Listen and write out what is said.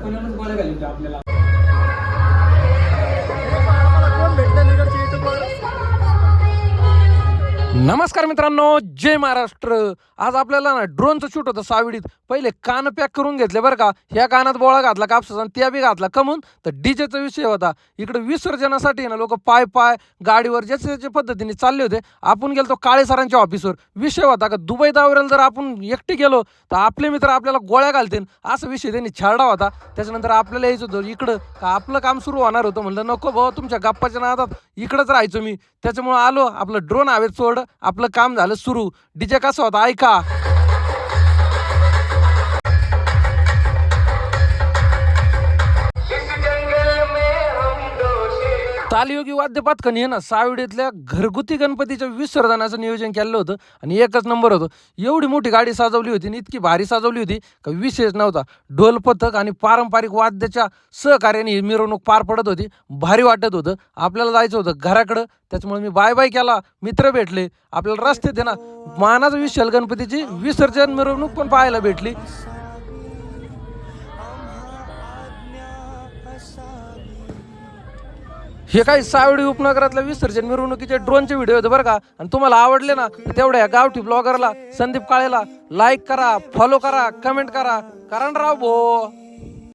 कडकपणानंच गोळ्या घालून आपल्याला. नमस्कार मित्रांनो जय महाराष्ट्र. आज आपल्याला ना ड्रोनचं शूट होतं सावडीत. पहिले कान पॅक करून घेतले बरं का. ह्या कानात बोळा घातला कापसाचा आणि त्या बी घातला. कमून तर डीजेचा विषय होता. इकडे विसर्जनासाठी ना लोक पाय पाय गाडीवर ज्याच्या त्याच्या पद्धतीने चालले होते आपण गेलो काळे सरांच्या ऑफिसवर विषय होता का दुबई दावरेला जर आपण एकटे गेलो तर आपले मित्र आपल्याला गोळ्या घालतील असा विषय त्यांनी छाडा होता. त्याच्यानंतर आपल्याला यायचं होतं इकडं का आपलं काम सुरू होणार होतं म्हणलं नको भाऊ तुमच्या गप्पाच्या नादात इकडंच राहायचो मी. त्याच्यामुळं आलो आपलं ड्रोन हवेत सोडलं आपलं काम झालं सुरू. डीजे कसा होता? ऐका. तालयोगी वाद्य पथकाने हे ना सावडीतल्या घरगुती गणपतीच्या विसर्जनाचं नियोजन केलं होतं आणि एकच नंबर होतं. एवढी मोठी गाडी सजवली होती आणि इतकी भारी सजवली होती का विशेष नव्हता. ढोल पथक आणि पारंपरिक वाद्याच्या सहकार्याने ही मिरवणूक पार पडत होती. भारी वाटत होतं. आपल्याला जायचं होतं घराकडं. त्याच्यामुळे मी बाय बाय केला. मित्र भेटले. आपल्याला रस्ते आहे ना मानाचं विशाल गणपतीची विसर्जन मिरवणूक पण पाहायला भेटली. हे काही सावडी उपनगरातल्या विसर्जन मिरवणुकीचे ड्रोनचे व्हिडिओ आहेत बरं का? आणि तुम्हाला आवडले ना तेवढ्या गावठी ब्लॉगरला संदीप काळेला लाईक करा फॉलो करा कमेंट करा. कारण राव भो.